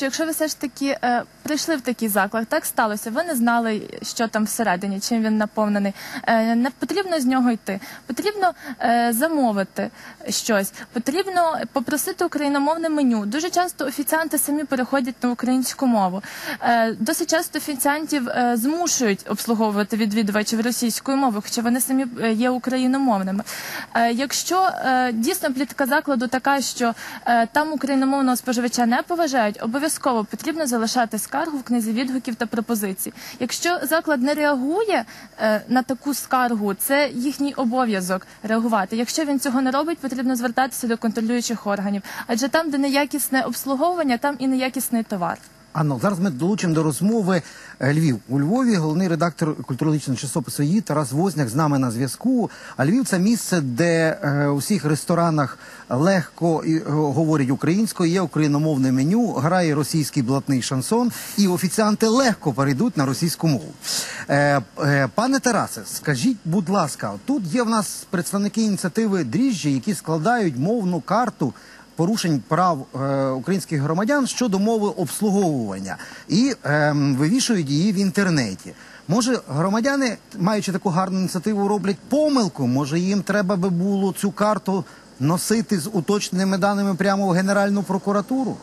що якщо ви все ж таки е, прийшли в такий заклад, так сталося, ви не знали, що там всередині, чим він наповнений. Е, не потрібно з нього йти. Потрібно е, замовити щось. Потрібно попросити україномовне меню. Дуже часто офіціанти самі переходять на українську мову. Е, досить часто офіціантів е, змушують обслуговувати відвідувачів російською мовою, хоча вони самі е, є україномовними. Е, якщо е, дійсно плітка закладу така, що е, там україномовного споживача не поважають, обов'язково потрібно залишати скаргу в книзі відгуків та пропозицій. Якщо заклад не реагує е, на таку скаргу, це їхній обов'язок реагувати. Якщо він цього не робить, потрібно звертатися до контролюючих органів, адже там, де неякісне обслуговування, там і неякісний товар. Анно, зараз ми долучимо до розмови е, Львів. У Львові головний редактор культурологічного часопису «Її» Тарас Возняк з нами на зв'язку. А Львів це місце, де е, у всіх ресторанах легко е, говорять українською, є україномовне меню, грає російський блатний шансон, і офіціанти легко перейдуть на російську мову. Пане Тарасе, скажіть, будь ласка, тут є в нас представники ініціативи дріжджі, які складають мовну карту порушень прав е, українських громадян щодо мови обслуговування і ем, вивішують її в інтернеті. Може, громадяни, маючи таку гарну ініціативу, роблять помилку. Може, їм треба би було цю карту носити з уточненими даними прямо в Генеральну прокуратуру?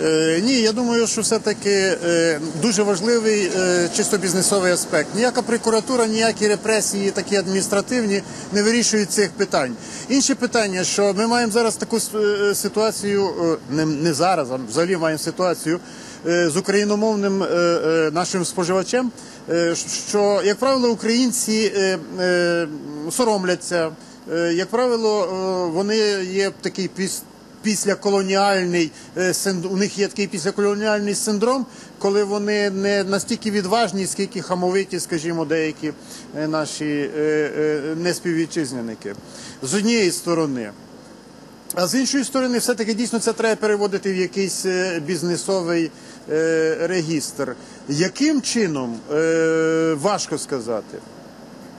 Е, ні, я думаю, що все-таки е, дуже важливий е, чисто бізнесовий аспект. Ніяка прокуратура, ніякі репресії, такі адміністративні, не вирішують цих питань. Інше питання, що ми маємо зараз таку ситуацію, не, не зараз, а взагалі маємо ситуацію з україномовним нашим споживачем, що, як правило, українці соромляться. Як правило, вони є такий післяколоніальний е, у них є такий післяколоніальний синдром, коли вони не настільки відважні, скільки хамовиті, скажімо, деякі е, наші е, неспіввітчизняники. З однієї сторони. А з іншої сторони, все-таки дійсно це треба переводити в якийсь бізнесовий регістр. Яким чином е, важко сказати.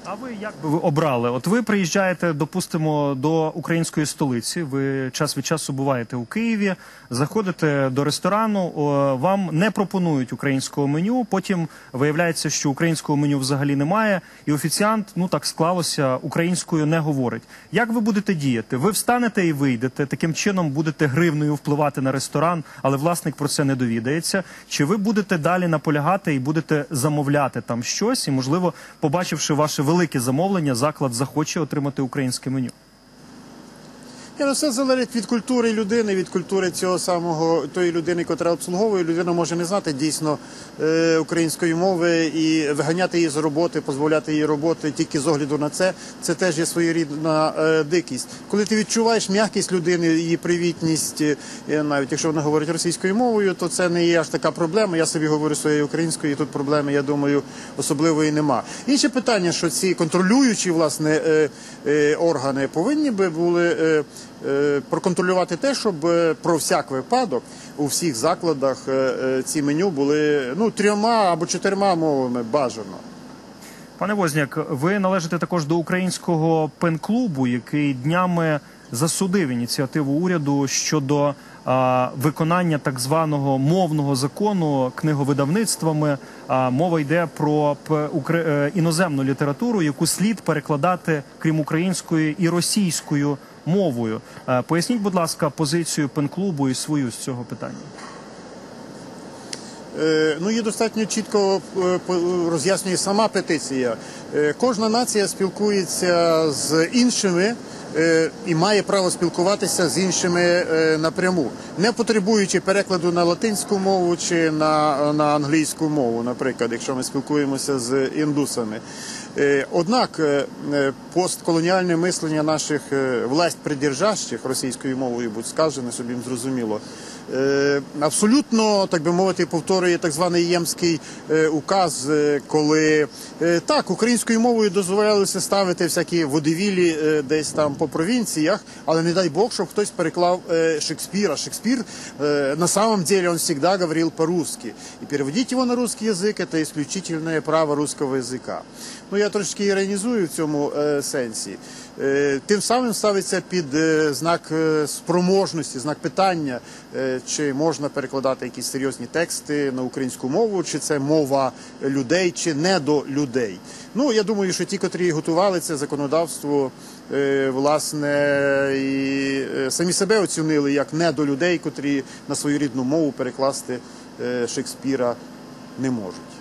А ви як би ви обрали? От ви приїжджаєте, допустимо, до української столиці. Ви час від часу буваєте у Києві, заходите до ресторану. Вам не пропонують українського меню. Потім виявляється, що українського меню взагалі немає, і офіціант, ну так склалося, українською не говорить. Як ви будете діяти? Ви встанете і вийдете. Таким чином будете гривною впливати на ресторан, але власник про це не довідається. Чи ви будете далі наполягати і будете замовляти там щось? І можливо, побачивши ваше велике замовлення, заклад захоче отримати українське меню. Ні, ну, все залежить від культури людини, від культури цього самого тої людини, яка обслуговує. Людина може не знати дійсно е, української мови і виганяти її з роботи, позбавляти її роботи тільки з огляду на це. Це теж є своєрідна е, дикість. Коли ти відчуваєш м'якість людини, її привітність, е, навіть якщо вона говорить російською мовою, то це не є аж така проблема. Я собі говорю своєю українською, і тут проблеми, я думаю, особливої нема. Інше питання, що ці контролюючі власне е, е, органи повинні би були. Е, Проконтролювати те, щоб е, про всяк випадок у всіх закладах е, е, ці меню були ну трьома або чотирма мовами бажано. Пане Возняк, ви належите також до українського пен-клубу, який днями засудив ініціативу уряду щодо а, виконання так званого мовного закону книговидавництвами. А, мова йде про е, іноземну літературу, яку слід перекладати крім української і російською мовою. Е, Поясніть, будь ласка, позицію пен-клубу і свою з цього питання. Е, Ну, є достатньо чітко е, роз'яснює сама петиція. Кожна нація спілкується з іншими і має право спілкуватися з іншими е, напряму, не потребуючи перекладу на латинську мову чи на, на англійську мову, наприклад, якщо ми спілкуємося з індусами. Е, Однак е, е, постколоніальне мислення наших е, власть придержащих російською мовою, будь сказане, щоб їм зрозуміло, е, абсолютно, так би мовити, повторює так званий ємський е, указ, е, коли е, так українською мовою дозволялося ставити всякі водевілі е, десь там по провінціях, але не дай Бог, щоб хтось переклав е, Шекспіра. Шекспір е, на самом деле он всегда говорил по-русски. И переводить его на русский язык это исключительное право русского языка. Ну я трошки іронізую в цьому е, сенсі. Е, Тим самим ставиться під е, знак е, спроможності, знак питання, е, чи можна перекладати якісь серйозні тексти на українську мову, чи це мова людей, чи не до людей. Ну я думаю, що ті, котрі готували це законодавство, е, власне, і е, самі себе оцінили як не до людей, котрі на свою рідну мову перекласти е, Шекспіра не можуть.